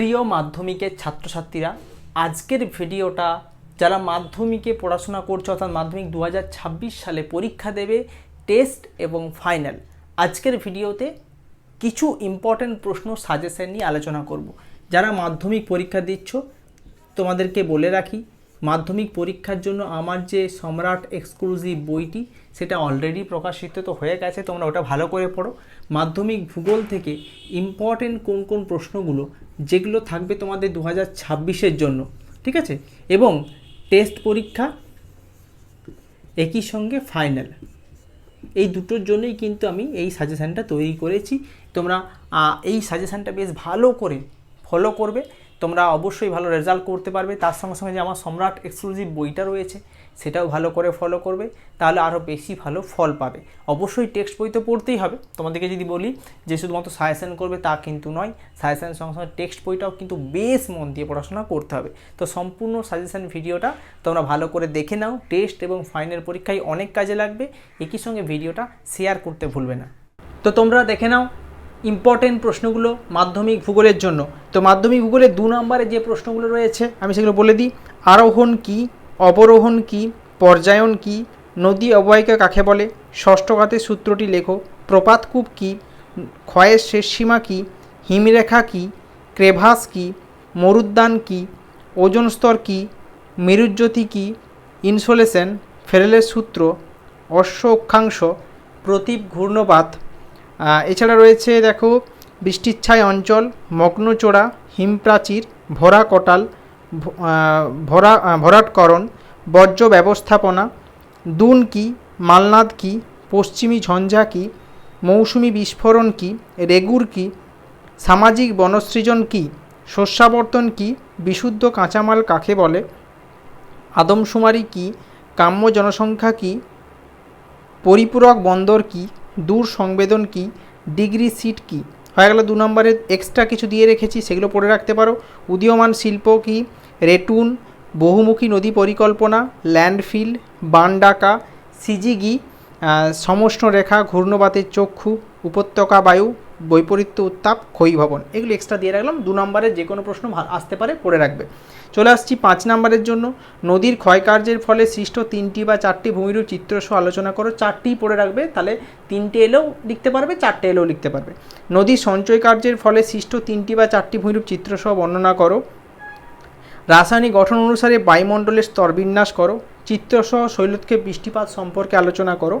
প্রিয় মাধ্যমিকের ছাত্রছাত্রীরা, আজকের ভিডিওটা যারা মাধ্যমিকে পড়াশোনা করছে, অর্থাৎ মাধ্যমিক দু হাজার ছাব্বিশ সালে পরীক্ষা দেবে, টেস্ট এবং ফাইনাল, আজকের ভিডিওতে কিছু ইম্পর্ট্যান্ট প্রশ্ন সাজেশন নিয়ে আলোচনা করব। যারা মাধ্যমিক পরীক্ষা দিচ্ছ, তোমাদেরকে বলে রাখি মাধ্যমিক পরীক্ষার জন্য আমার যে সম্রাট এক্সক্লুসিভ বইটি, সেটা অলরেডি প্রকাশিত তো হয়ে গেছে, তোমরা ওটা ভালো করে পড়ো। মাধ্যমিক ভূগোল থেকে ইম্পর্টেন্ট কোন কোন প্রশ্নগুলো, যেগুলো থাকবে তোমাদের দু হাজার ছাব্বিশের জন্য, ঠিক আছে? এবং টেস্ট পরীক্ষা, একই সঙ্গে ফাইনাল এই দুটোর জন্যই কিন্তু আমি এই সাজেশানটা তৈরি করেছি। তোমরা এই সাজেশানটা বেশ ভালো করে ফলো করবে। তোমরা অবশ্যই ভালো রেজাল্ট করতে পারবে। তার সঙ্গে সঙ্গে যে আমার সম্রাট এক্সক্লুসিভ বইটা রয়েছে, সেটাও ভালো করে ফলো করবে, তাহলে আরও বেশি ভালো ফল পাবে। অবশ্যই টেক্সট বই তো পড়তেই হবে। তোমাদেরকে যদি বলি যে শুধুমাত্র সাজেশন করবে তা কিন্তু নয় সাজেশন সঙ্গে সঙ্গে টেক্সট বইটাও কিন্তু বেশ মন দিয়ে পড়াশোনা করতে হবে। তো সম্পূর্ণ সাজেশন ভিডিওটা তোমরা ভালো করে দেখে নাও। টেস্ট এবং ফাইনাল পরীক্ষায় অনেক কাজে লাগবে। একই সঙ্গে ভিডিওটা শেয়ার করতে ভুলবে না। তো তোমরা দেখে নাও ইম্পর্টেন্ট প্রশ্নগুলো মাধ্যমিক ভূগোলের জন্য। তো মাধ্যমিক ভূগোলের দু নম্বরে যে প্রশ্নগুলো রয়েছে, আমি সেগুলো বলে দিই। আরোহণ কি, অবরোহণ কি, পর্যায়ন কি, নদী অববাহিকা কাকে বলে, ষষ্ঠ ঘাতের সূত্রটি লেখো। প্রপাতকূপ কি, ক্ষয়ের শেষ সীমা কি, হিমরেখা কি, ক্রেভাস কি, মরুদ্যান কি, ওজন স্তর কি, মেরুজ্যোতি কি, ইনসোলেশন, ফেরেলের সূত্র অশ্ব অক্ষাংশ প্রতীপ ঘূর্ণপাত এছাড়া রয়েছে দেখো বৃষ্টিচ্ছায় অঞ্চল মগ্নচোড়া হিমপ্রাচীর, ভরা কটাল ভরা ভরাটকরণ, বর্জ্য ব্যবস্থাপনা, দুন কি, মালনাদ কি, পশ্চিমী ঝঞ্ঝা কি, মৌসুমি বিস্ফোরণ কি, রেগুর কি, সামাজিক বনসৃজন কি, শস্যাবর্তন কি, বিশুদ্ধ কাঁচামাল কাকে বলে, আদমশুমারি কি, কাম্য জনসংখ্যা কি, পরিপূরক বন্দর কি দূর সংবেদন কি? ডিগ্রি সিট কি? হয়ে গেল দু নম্বরে এক্সট্রা কিছু দিয়ে রেখেছি, সেগুলো পড়ে রাখতে পারো। উদীয়মান শিল্প কি? রেটুন, বহুমুখী নদী পরিকল্পনা ল্যান্ডফিল বানডাকা সিজিগি সমষ্ণ রেখা, ঘূর্ণবাতের চক্ষু, উপত্যকা বায়ু, বৈপরীত্য উত্তাপ ক্ষয়ীভবন এগুলো এক্সট্রা দিয়ে রাখলাম। দু নম্বরের যে কোনো প্রশ্ন আসতে পারে, পড়ে রাখবে। চলে আসছি পাঁচ নম্বরের জন্য। নদীর ক্ষয়কার্যের ফলে সৃষ্ট তিনটি বা চারটি ভূমিরূপ চিত্রসহ আলোচনা করো। চারটিই পড়ে রাখবে, তাহলে তিনটে এলেও লিখতে পারবে, চারটে এলেও লিখতে পারবে। নদীর সঞ্চয় কার্যের ফলে সৃষ্ট তিনটি বা চারটি ভূমিরূপ চিত্রসহ বর্ণনা করো। রাসায়নিক গঠন অনুসারে বায়ুমণ্ডলের স্তরবিন্যাস করো। চিত্রসহ শৈলক্ষেপ বৃষ্টিপাত সম্পর্কে আলোচনা করো,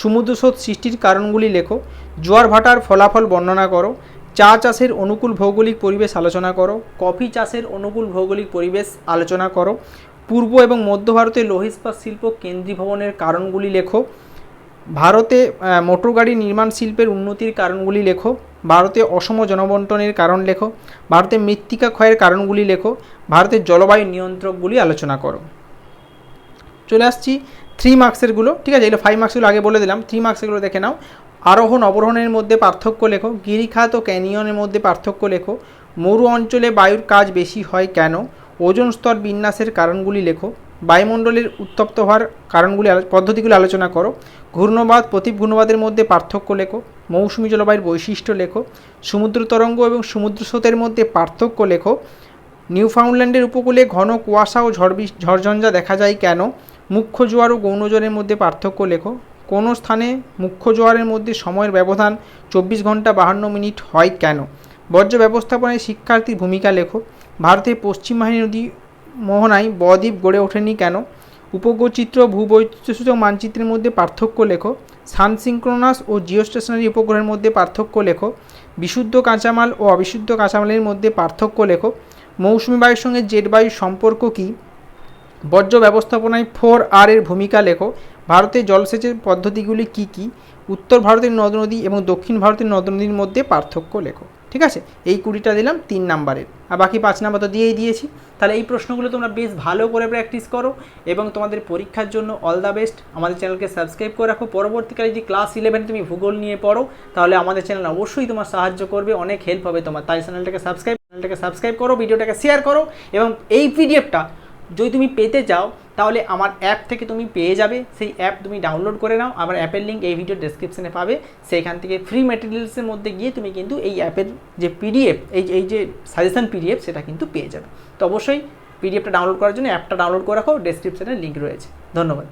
সমুদ্রস্রোত সৃষ্টির কারণগুলি লেখো, জোয়ার ভাটার ফলাফল বর্ণনা করো, চা চাষের অনুকূল ভৌগোলিক পরিবেশ আলোচনা করো, কফি চাষের অনুকূল ভৌগোলিক পরিবেশ আলোচনা করো, পূর্ব এবং মধ্য ভারতের লৌহ ইস্পাত শিল্প কেন্দ্রীভবনের কারণগুলি লেখো, ভারতে মোটরগাড়ি নির্মাণ শিল্পের উন্নতির কারণগুলি লেখো, ভারতে অসম জনবন্টনের কারণ লেখো, ভারতে মৃত্তিকা ক্ষয়ের কারণগুলি লেখো, ভারতের জলবায়ু নিয়ন্ত্রকগুলি আলোচনা করো। চলে আসছি থ্রি মার্কসেরগুলো ঠিক আছে? এগুলো ফাইভ মার্কসগুলো আগে বলে দিলাম। থ্রি মার্কসেরগুলো দেখে নাও। আরোহণ অবরোহণের মধ্যে পার্থক্য লেখো। গিরিখাত ও ক্যানিয়নের মধ্যে পার্থক্য লেখো। মরু অঞ্চলে বায়ুর কাজ বেশি হয় কেন? ওজন স্তর বিন্যাসের কারণগুলি লেখো। বায়ুমণ্ডলের উত্তপ্ত হওয়ার কারণগুলি পদ্ধতিগুলি আলোচনা করো। ঘূর্ণবাদ, প্রতীপ ঘূর্ণবাদের মধ্যে পার্থক্য লেখো। মৌসুমী জলবায়ুর বৈশিষ্ট্য লেখো। সমুদ্র তরঙ্গ এবং সমুদ্র স্রোতের মধ্যে পার্থক্য লেখো। নিউফাউন্ডল্যান্ডের উপকূলে ঘন কুয়াশা ও ঝড় ঝড়ঝঞ্ঝা দেখা যায় কেন? মুখ্য জোয়ার ও গৌণ জোয়ারের মধ্যে পার্থক্য লেখো। কোন স্থানে মুখ্য জোয়ারের মধ্যে সময়ের ব্যবধান চব্বিশ ঘণ্টা বাহান্ন মিনিট হয় কেন? বর্জ্য ব্যবস্থাপনায় শিক্ষার্থীর ভূমিকা লেখো। ভারতের পশ্চিম বাহিনী নদী মোহনায় বদ্বীপ গড়ে ওঠেনি কেন? উপগ্রহচিত্র ভূবৈচিত্র্যসূচক মানচিত্রের মধ্যে পার্থক্য লেখো। সানসিঙ্ক্রোনাস ও জিওস্টেশনারি উপগ্রহের মধ্যে পার্থক্য লেখো। বিশুদ্ধ কাঁচামাল ও অবিশুদ্ধ কাঁচামালের মধ্যে পার্থক্য লেখো। মৌসুমী বায়ুর সঙ্গে জেট বায়ুর সম্পর্ক কী? বর্জ্য ব্যবস্থাপনায় ফোর আর এর ভূমিকা লেখো। ভারতে জলসেচের পদ্ধতিগুলি কি কি? উত্তর ভারতের নদ নদী এবং দক্ষিণ ভারতের নদ নদীর মধ্যে পার্থক্য লেখো। ঠিক আছে? এই কুড়িটা দিলাম, তিন নাম্বারের। আর বাকি পাঁচ নাম্বার তো দিয়েই দিয়েছি। তাহলে এই প্রশ্নগুলো তোমরা বেশ ভালো করে প্র্যাকটিস করো এবং তোমাদের পরীক্ষার জন্য অল দ্য বেস্ট আমাদের চ্যানেলকে সাবস্ক্রাইব করে রাখো। পরবর্তীকালে যদি ক্লাস ইলেভেন তুমি ভূগোল নিয়ে পড়ো, তাহলে আমাদের চ্যানেল অবশ্যই তোমার সাহায্য করবে, অনেক হেল্প হবে তোমার। তাই চ্যানেলটাকে সাবস্ক্রাইব চ্যানেলটাকে সাবস্ক্রাইব করো ভিডিওটাকে শেয়ার করো এবং এই পিডিএফটা যদি তুমি পেতে চাও, তাহলে আমার অ্যাপ থেকে তুমি পেয়ে যাবে। সেই অ্যাপ তুমি ডাউনলোড করে নাও। আমার অ্যাপের লিঙ্ক এই ভিডিও ডেসক্রিপশানে পাবে। সেখান থেকে ফ্রি মেটেরিয়ালসের মধ্যে গিয়ে তুমি কিন্তু এই অ্যাপের যে পিডিএফ এই এই যে সাজেশন পিডিএফ সেটা কিন্তু পেয়ে যাবে। তো অবশ্যই পিডিএফটা ডাউনলোড করার জন্য অ্যাপটা ডাউনলোড করে রাখো। ডেসক্রিপশনে লিঙ্ক রয়েছে। ধন্যবাদ।